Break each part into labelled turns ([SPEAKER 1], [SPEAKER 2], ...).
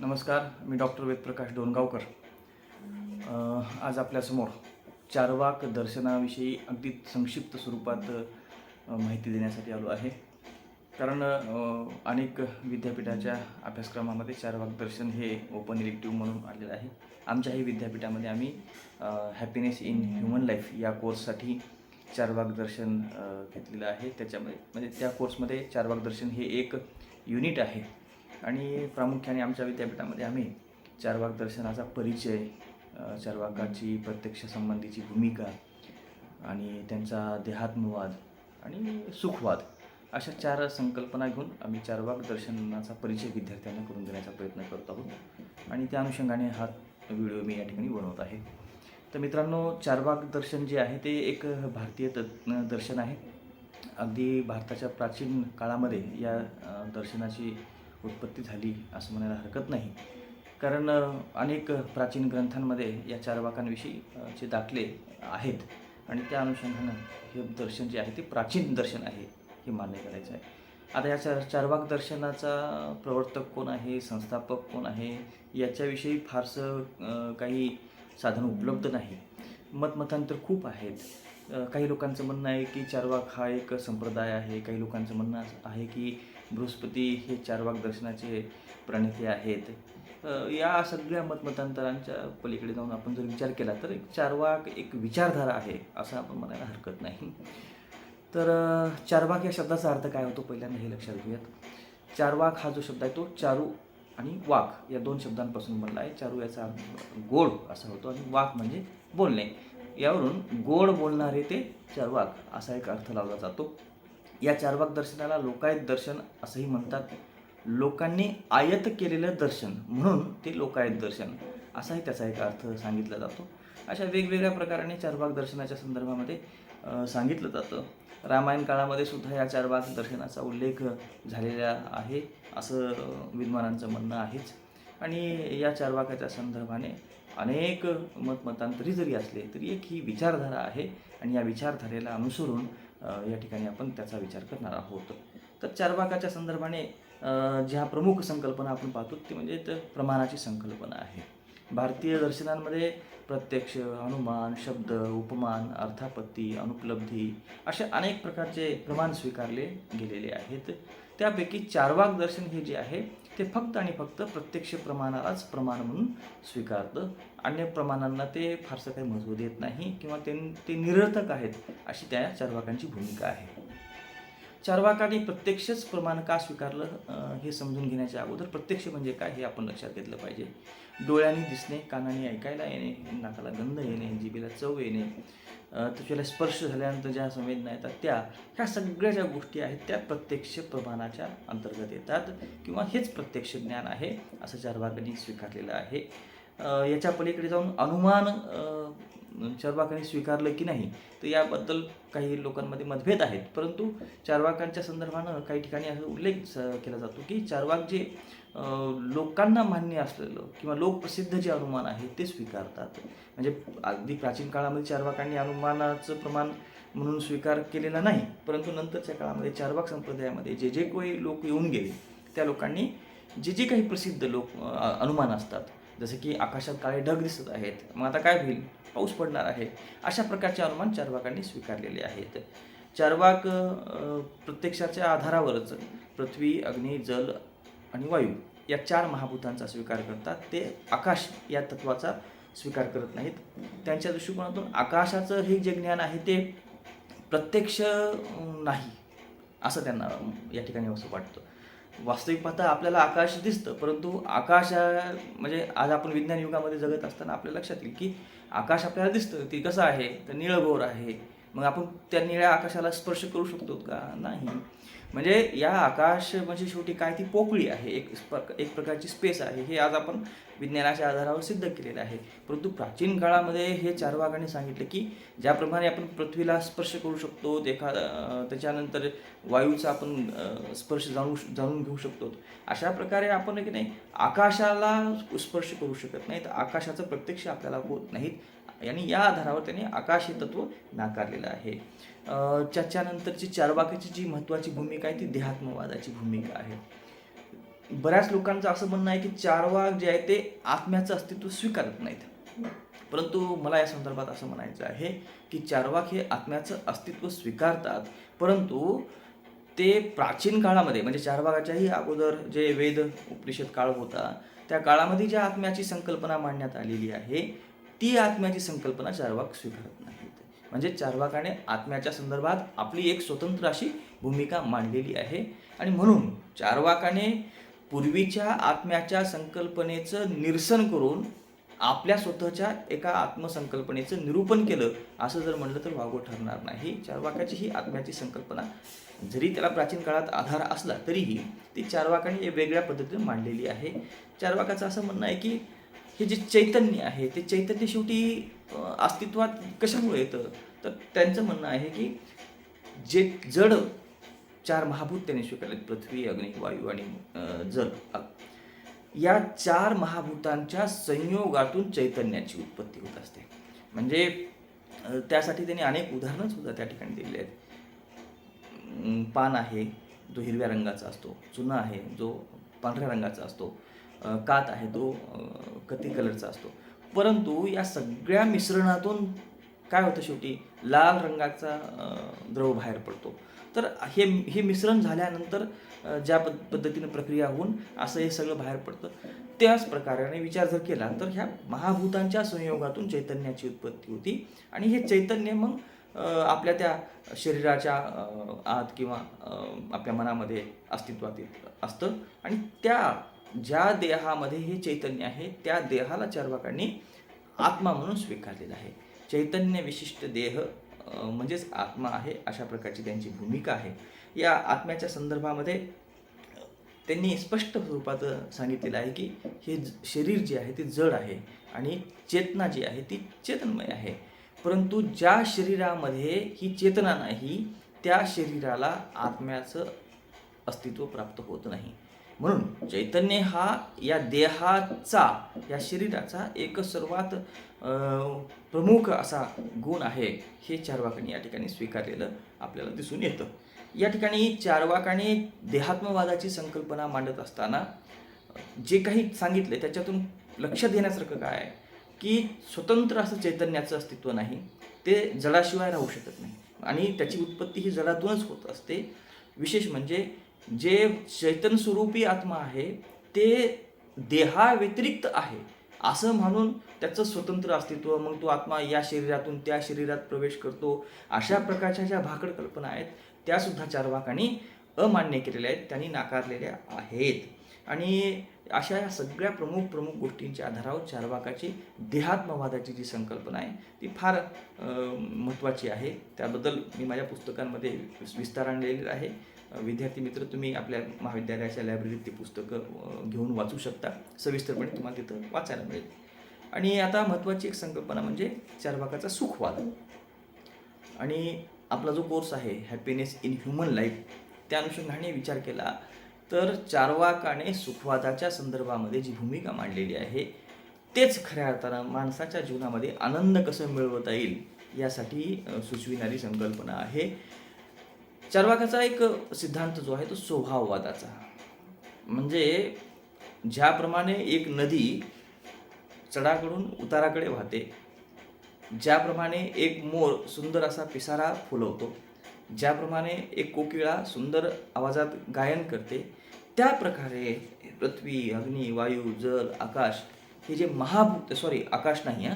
[SPEAKER 1] नमस्कार मी डॉक्टर वेदप्रकाश डोणगावकर आज आपल्यासमोर चारवाक दर्शनाविषयी अगदी संक्षिप्त स्वरूपात माहिती देण्यासाठी आलो आहे. कारण अनेक विद्यापीठाच्या अभ्यासक्रमामध्ये चारवाक दर्शन हे ओपन इलेक्टिव्ह म्हणून आलेलं आहे. आमच्याही विद्यापीठामध्ये आम्ही हॅपीनेस इन ह्युमन लाईफ या कोर्ससाठी चारवाक दर्शन घेतलेलं आहे. त्याच्यामध्ये म्हणजे त्या कोर्समध्ये चारवाक दर्शन हे एक युनिट आहे. आणि प्रामुख्याने आमच्या विद्यापीठामध्ये आम्ही चारवाक दर्शनाचा परिचय चारवाकाची प्रत्यक्ष संबंधीची भूमिका आणि त्यांचा देहात्मवाद आणि सुखवाद अशा चार संकल्पना घेऊन आम्ही चारवाक दर्शनाचा परिचय विद्यार्थ्यांना करून देण्याचा प्रयत्न करत आहोत. आणि त्या अनुषंगाने हा व्हिडिओ मी या ठिकाणी बनवत आहे. तर मित्रांनो चारवाक दर्शन जे आहे ते एक भारतीय दर्शन आहे. अगदी भारताच्या प्राचीन काळामध्ये या दर्शनाची उत्पत्ती झाली असं म्हणायला हरकत नाही. कारण अनेक प्राचीन ग्रंथांमध्ये या चारवाकांविषयी जे दाखले आहेत आणि त्या अनुषंगानं हे दर्शन जे आहे ते प्राचीन दर्शन आहे हे मान्य करायचं आहे. आता या चार चारवाक दर्शनाचा प्रवर्तक कोण आहे संस्थापक कोण आहे याच्याविषयी फारसं काही साधन उपलब्ध नाही. मतमतांतर खूप आहेत. काही लोकांचं म्हणणं आहे की चारवाक हा एक संप्रदाय आहे काही लोकांचं म्हणणं आहे की बृहस्पती हे चारवाक दर्शनाचे प्रणेते आहेत. या सगळ्या मतमतांतरांच्या पलीकडे जाऊन आपण जर विचार केला तर एक चारवाक एक विचारधारा आहे असं आपण म्हणायला हरकत नाही. तर चारवाक या शब्दाचा अर्थ काय होतो पहिल्यांदा हे लक्षात घेऊयात. चारवाक हा जो शब्द आहे तो चारू आणि वाक या दोन शब्दांपासून बनला आहे. चारू याचा अर्थ गोड असा होतो आणि वाक म्हणजे बोलणे. यावरून गोड बोलणारे ते चारवाक असा एक अर्थ लावला जातो. या चारबाग दर्शनाला लोकायत दर्शन असंही म्हणतात. लोकांनी आयत केलेलं दर्शन म्हणून ते लोकायत दर्शन असाही त्याचा एक अर्थ सांगितला जातो. अशा वेगवेगळ्या प्रकाराने चारबाग दर्शनाच्या संदर्भामध्ये सांगितलं जातं. रामायण काळामध्ये सुद्धा या चारबाग दर्शनाचा उल्लेख झालेला आहे असं विद्वानांचं म्हणणं आहेच. आणि या चारवाकाच्या संदर्भाने अनेक मतमतांतरी जरी असले तरी एक ही विचारधारा आहे आणि या विचारधारेला अनुसरून या ठिकाणी आपण त्याचा विचार करणार आहोत. तर चारवाकाच्या संदर्भाने ज्या प्रमुख संकल्पना आपण पाहतो ती म्हणजे तर प्रमाणाची संकल्पना आहे. भारतीय दर्शनांमध्ये प्रत्यक्ष अनुमान शब्द उपमान अर्थापत्ती अनुपलब्धी असे अनेक प्रकारचे प्रमाण स्वीकारले गेलेले आहेत. त्यापैकी चारवाक दर्शन हे जे आहे ते फक्त आणि फक्त प्रत्यक्ष प्रमाणालाच प्रमाण म्हणून स्वीकारतं. अन्य प्रमाणांना ते फारसं काही महत्त्व देत नाही किंवा ते ते निरर्थक आहेत अशी त्या चारवाकांची भूमिका आहे. चारवाकाने प्रत्यक्षच प्रमाण का स्वीकारलं हे समजून घेण्याच्या अगोदर प्रत्यक्ष म्हणजे काय हे आपण लक्षात घेतलं पाहिजे. डोळ्यांनी दिसणे कानाने ऐकायला येणे नाकाला गंध येणे जिभेला चव येणे त्वचेला स्पर्श झाल्यानंतर ज्या संवेदना येतात त्या ह्या सगळ्या ज्या गोष्टी आहेत त्या प्रत्यक्ष प्रमाणाच्या अंतर्गत येतात किंवा हेच प्रत्यक्ष ज्ञान आहे असं चारवाकांनी स्वीकारलेलं आहे. याच्या पलीकडे जाऊन अनुमान चारवाकांनी स्वीकारलं की नाही तर याबद्दल काही लोकांमध्ये मतभेद आहेत. परंतु चारवाकांच्या संदर्भानं काही ठिकाणी असं उल्लेख स- केला जातो की चारवाक जे लोकांना मान्य असलेलं किंवा लोकप्रसिद्ध जे अनुमान आहे ते स्वीकारतात. म्हणजे अगदी प्राचीन काळामध्ये चारवाकांनी अनुमानाचं प्रमाण म्हणून स्वीकार केलेला नाही परंतु नंतरच्या काळामध्ये चारवाक संप्रदायामध्ये जे जे काही लोक येऊन गेले त्या लोकांनी जे जे काही प्रसिद्ध लोक अनुमान असतात जसे की आकाशात काळे ढग दिसत आहेत. मग आता काय होईल? पाऊस पडणार आहे. अशा प्रकारचे अनुमान चारवाकांनी स्वीकारलेले आहेत. चारवाक प्रत्यक्षाच्या आधारावरच पृथ्वी अग्नी जल आणि वायू या चार महाभूतांचा स्वीकार करतात. ते आकाश या तत्वाचा स्वीकार करत नाहीत. त्यांच्या दृष्टिकोनातून आकाशाचं हे जे ज्ञान आहे ते प्रत्यक्ष नाही असं त्यांना या ठिकाणी असं वाटतं. वास्तविक पाहता आपल्याला आकाश दिसतं परंतु आकाश म्हणजे आज आपण विज्ञान युगामध्ये जगत असताना आपल्या लक्षात येईल की आकाश आपल्याला दिसतं ते कसं आहे तर निळगोर आहे. मग आपण त्या निळ्या आकाशाला स्पर्श करू शकतो का? नाही. म्हणजे या आकाश म्हणजे शेवटी काय ती पोकळी आहे एक स्प- एक प्रकारची स्पेस आहे. हे आज आपण विज्ञानाच्या आधारावर सिद्ध केलेलं आहे. परंतु प्राचीन काळामध्ये हे चारवाकांनी सांगितलं की ज्याप्रमाणे आपण पृथ्वीला स्पर्श करू शकतो एखा त्याच्यानंतर वायूचा आपण स्पर्श जाणू जाणून घेऊ शकतो. अशा प्रकारे आपण की नाही आकाशाला स्पर्श करू शकत नाही. तर आकाशाचं प्रत्यक्ष आपल्याला होत नाहीत. आणि या आधारावर त्यांनी आकाश हे तत्व नाकारलेलं आहे. त्याच्यानंतरची चारवाकाची जी महत्त्वाची भूमिका आहे ती देहात्मवादाची भूमिका आहे. बऱ्याच लोकांचं असं म्हणणं आहे की चारवाक जे आहे ते आत्म्याचं अस्तित्व स्वीकारत नाहीत. परंतु मला या संदर्भात असं म्हणायचं आहे की चारवाक हे आत्म्याचं अस्तित्व स्वीकारतात परंतु ते प्राचीन काळामध्ये म्हणजे चारवाकाच्याही अगोदर जे वेद उपनिषद काळ होता त्या काळामध्ये ज्या आत्म्याची संकल्पना मांडण्यात आलेली आहे ती आत्म्याची संकल्पना चारवाक स्वीकारत नाहीत म्हणजे चारवाकाने आत्म्याच्या संदर्भात आपली एक स्वतंत्र अशी भूमिका मांडलेली आहे. आणि म्हणून चारवाकाने पूर्वीच्या आत्म्याच्या संकल्पनेचं निरसन करून आपल्या स्वतःच्या एका आत्मसंकल्पनेचं निरूपण केलं असं जर म्हणलं तर वागो ठरणार नाही. चारवाकाची ही आत्म्याची संकल्पना जरी त्याला प्राचीन काळात आधार असला तरीही ती चारवाकाने वेगळ्या पद्धतीने मांडलेली आहे. चारवाकाचं असं म्हणणं आहे की हे जे चैतन्य आहे ते चैतन्य शेवटी अस्तित्वात कशामुळे येतं? तर त्यांचं म्हणणं आहे की जे जड चार महाभूत त्यांनी स्वीकारलेत पृथ्वी अग्नी वायू आणि जल या चार महाभूतांच्या संयोगातून चैतन्याची उत्पत्ती होत असते. म्हणजे त्यासाठी त्यांनी अनेक उदाहरणं सुद्धा त्या ठिकाणी दिलेली आहेत. पान आहे जो हिरव्या रंगाचा असतो. चुना आहे जो पांढऱ्या रंगाचा असतो. कात आहे तो कथी कती कलरचा असतो. परंतु या सगळ्या मिश्रणातून काय होतं शेवटी? लाल रंगाचा द्रव बाहेर पडतो. तर हे हे मिश्रण झाल्यानंतर ज्या पद पद्धतीनं प्रक्रिया होऊन असं हे सगळं बाहेर पडतं. त्याच प्रकाराने विचार जर केला तर ह्या महाभूतांच्या संयोगातून चैतन्याची उत्पत्ती होती. आणि हे चैतन्य मग आपल्या त्या शरीराच्या आत किंवा आपल्या मनामध्ये अस्तित्वात येत असतं. आणि त्या ज्या देहामध्ये हे चैतन्य आहे त्या देहाला चर्वाकांनी आत्मा म्हणून स्वीकारलेला आहे. चैतन्य विशिष्ट देह म्हणजेच आत्मा आहे अशा प्रकारची त्यांची भूमिका आहे. या आत्म्याच्या संदर्भामध्ये त्यांनी स्पष्ट स्वरूपात सांगितलेलं आहे की हे ज- शरीर जे आहे ते जड आहे आणि चेतना जी आहे ती चेतनमय आहे. परंतु ज्या शरीरामध्ये ही चेतना नाही त्या शरीराला आत्म्याचं अस्तित्व प्राप्त होत नाही. म्हणून चैतन्य हा या देहाचा या शरीराचा एक सर्वात प्रमुख असा गुण आहे. हे चारवाकांनी या ठिकाणी स्वीकारलेलं आपल्याला दिसून येतं. या ठिकाणी चारवाकाने देहात्मवादाची संकल्पना मांडत असताना जे काही सांगितले त्याच्यातून लक्ष देण्यासारखं काय? आहे की स्वतंत्र असं चैतन्याचं अस्तित्व नाही ते जडाशिवाय राहू शकत नाही. आणि त्याची उत्पत्ती ही जडातूनच होत असते. विशेष म्हणजे जे चैतन स्वरूपी आत्मा आहे ते देहाव्यतिरिक्त आहे. असं म्हणून त्याचं स्वतंत्र अस्तित्व मग तो आत्मा या शरीरातून त्या शरीरात प्रवेश करतो. अशा प्रकारच्या ज्या भाकड कल्पना आहेत त्यासुद्धा चारवाकांनी अमान्य केलेल्या आहेत त्यांनी नाकारलेल्या आहेत. आणि अशा या सगळ्या प्रमुख प्रमुख गोष्टींच्या आधारावर चारवाकाची देहात्मवादाची जी संकल्पना आहे ती फार महत्त्वाची आहे. त्याबद्दल मी माझ्या पुस्तकांमध्ये विस्तार आणलेली आहे. विद्यार्थी मित्र तुम्ही आपल्या महाविद्यालयाच्या लायब्ररीत ती पुस्तकं घेऊन वाचू शकता. सविस्तरपणे तुम्हाला तिथं वाचायला मिळेल. आणि आता महत्त्वाची एक संकल्पना म्हणजे चारवाकाचा सुखवाद. आणि आपला जो कोर्स आहे हॅपीनेस इन ह्युमन लाईफ त्या अनुषंगाने विचार केला तर चारवाकाने सुखवादाच्या संदर्भामध्ये जी भूमिका मांडलेली आहे तेच खऱ्या अर्थानं माणसाच्या जीवनामध्ये आनंद कसं मिळवता येईल यासाठी सुचविणारी संकल्पना आहे. चारवाकाचा एक सिद्धांत जो आहे तो स्वभाववादाचा. म्हणजे ज्याप्रमाणे एक नदी चढाकडून उताराकडे वाहते ज्याप्रमाणे एक मोर सुंदर असा पिसारा फुलवतो ज्याप्रमाणे एक कोकिळा सुंदर आवाजात गायन करते त्या प्रकारे पृथ्वी अग्नी वायू जल आकाश हे जे महाभूत सॉरी आकाश नाही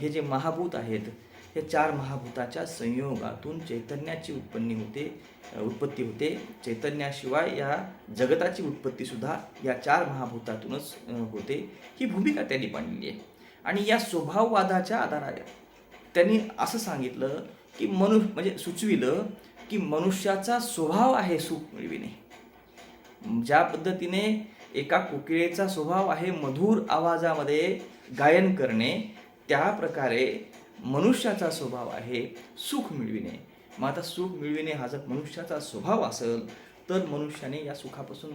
[SPEAKER 1] हे जे महाभूत आहेत या चार महाभूताच्या संयोगातून चैतन्याची उत्पन्नी होते उत्पत्ती होते. चैतन्याशिवाय या जगताची उत्पत्तीसुद्धा या चार महाभूतातूनच होते. ही भूमिका त्यांनी मांडली आहे. आणि या स्वभाववादाच्या आधारावर त्यांनी असं सांगितलं की मनु म्हणजे सुचविलं की मनुष्याचा स्वभाव आहे सुख मिळविणे. ज्या पद्धतीने एका कोकिळेचा स्वभाव आहे मधुर आवाजामध्ये गायन करणे त्या प्रकारे मनुष्याचा स्वभाव आहे सुख मिळविणे. मग आता सुख मिळविणे हा जर मनुष्याचा स्वभाव असेल तर मनुष्याने या सुखापासून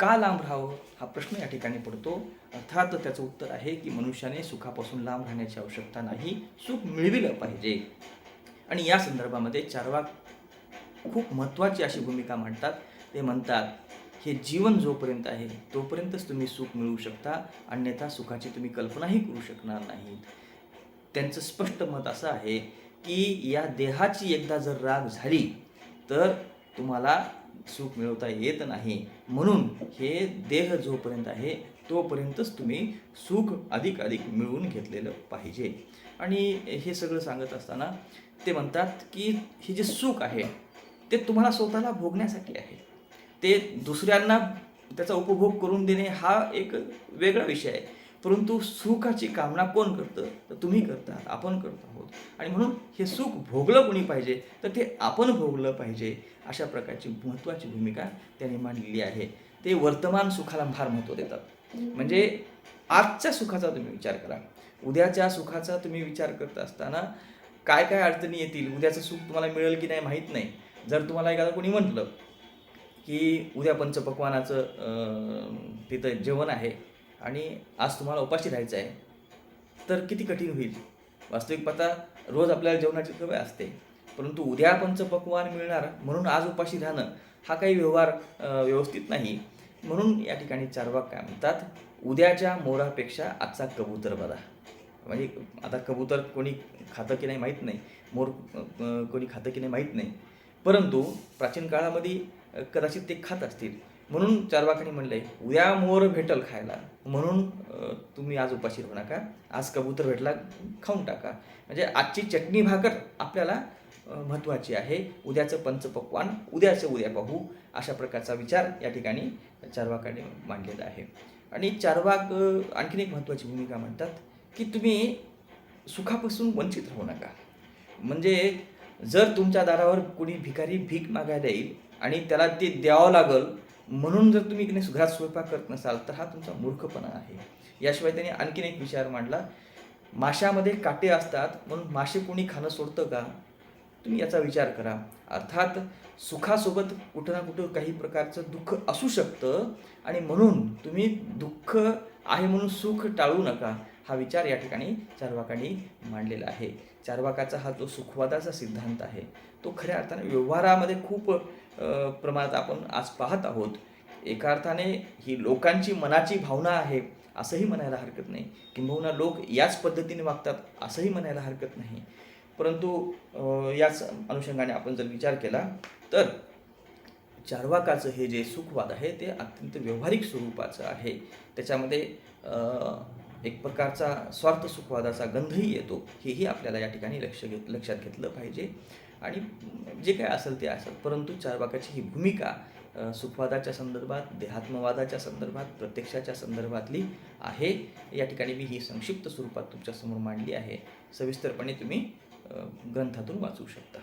[SPEAKER 1] का लांब राहावं? हा प्रश्न या ठिकाणी पडतो. अर्थात त्याचं उत्तर आहे की मनुष्याने सुखापासून लांब राहण्याची आवश्यकता नाही. सुख मिळविलं पाहिजे. आणि या संदर्भामध्ये चारवाक खूप महत्त्वाची अशी भूमिका मांडतात. ते म्हणतात हे जीवन जोपर्यंत आहे तोपर्यंतच तुम्ही सुख मिळवू शकता. अन्यथा सुखाची तुम्ही कल्पनाही करू शकणार नाहीत. त्यांचं स्पष्ट मत असं आहे की या देहाची एकदा जर राग झाली तर तुम्हाला सुख मिळवता येत नाही. म्हणून हे देह जोपर्यंत आहे तोपर्यंतच तुम्ही सुख अधिक अधिक मिळवून घेतलेलं पाहिजे. आणि हे सगळं सांगत असताना ते म्हणतात की हे जे सुख आहे ते तुम्हाला स्वतःला भोगण्यासाठी आहे. ते दुसऱ्यांना त्याचा उपभोग करून देणे हा एक वेगळा विषय आहे. परंतु सुखाची कामना कोण करतं? तर तुम्ही करता आपण करत आहोत. आणि म्हणून हे सुख भोगलं कोणी पाहिजे तर ते आपण भोगलं पाहिजे अशा प्रकारची महत्त्वाची भूमिका त्यांनी मांडलेली आहे. ते वर्तमान सुखाला फार महत्त्व देतात. म्हणजे आजच्या सुखाचा तुम्ही विचार करा. उद्याच्या सुखाचा तुम्ही विचार करत असताना काय काय अडचणी येतील? उद्याचं सुख तुम्हाला मिळेल की नाही माहीत नाही. जर तुम्हाला एखादं कोणी म्हटलं की उद्या पंचपक्वानाचं तिथं जेवण आहे आणि आज तुम्हाला उपाशी राहायचं आहे तर किती कठीण होईल? वास्तविक पाहता रोज आपल्याला जेवणाची सवय असते. परंतु उद्या पंचपक्वान मिळणार म्हणून आज उपाशी राहणं हा काही व्यवहार व्यवस्थित नाही. म्हणून या ठिकाणी चारवाक काय म्हणतात? उद्याच्या मोरापेक्षा आजचा कबूतर बरा म्हणजे आता कबूतर कोणी खातं की नाही माहीत नाही. मोर कोणी खातं की नाही माहीत नाही. परंतु प्राचीन काळामध्ये कदाचित ते खात असतील. म्हणून चारवाकांनी म्हणलंय उद्या मोर भेटल खायला. म्हणून तुम्ही आज उपाशी राहू नका. आज कबूतर भेटला खाऊन टाका. म्हणजे आजची चटणी भाकर आपल्याला महत्त्वाची आहे. उद्याचं पंचपक्वान उद्याचं उद्या पाहू अशा प्रकारचा विचार या ठिकाणी चारवाकाने मांडलेला आहे. आणि चारवाक आणखीन एक महत्त्वाची भूमिका म्हणतात की तुम्ही सुखापासून वंचित राहू नका. म्हणजे जर तुमच्या दारावर कोणी भिकारी भीक मागायला येईल आणि त्याला ते द्यावं लागल म्हणून जर तुम्ही इकडे घरात स्वयंपाक करत नसाल तर हा तुमचा मूर्खपणा आहे. याशिवाय त्यांनी आणखीन एक विचार मांडला माशामध्ये काटे असतात म्हणून मासे कोणी खाणं सोडतं का? तुम्ही याचा विचार करा. अर्थात सुखासोबत कुठं ना कुठं काही प्रकारचं दुःख असू शकतं आणि म्हणून तुम्ही दुःख आहे म्हणून सुख टाळू नका. हा विचार या ठिकाणी चारवाकांनी मांडलेला आहे. चारवाकाचा हा जो सुखवादाचा सिद्धांत आहे तो खऱ्या अर्थाने व्यवहारामध्ये खूप प्रमाणात आपण आज पाहत आहोत. एका अर्थाने ही लोकांची मनाची भावना आहे असंही म्हणायला हरकत नाही. किंबहुना लोक याच पद्धतीने वागतात असंही म्हणायला हरकत नाही. परंतु याच अनुषंगाने आपण जर विचार केला तर चारवाकाचं हे जे सुखवाद आहे ते अत्यंत व्यावहारिक स्वरूपाचं आहे. त्याच्यामध्ये एक प्रकारचा स्वार्थ सुखवादाचा गंधही येतो हेही आपल्याला या ठिकाणी लक्ष घेत लक्षात घेतलं पाहिजे. आणि जे काय असेल ते असेल परंतु चारबाकाची ही भूमिका सुखवादाच्या संदर्भात देहात्मवादाच्या संदर्भात प्रत्यक्षाच्या संदर्भातली आहे. या ठिकाणी मी ही संक्षिप्त स्वरूपात तुमच्यासमोर मांडली आहे. सविस्तरपणे तुम्ही ग्रंथातून वाचू शकता.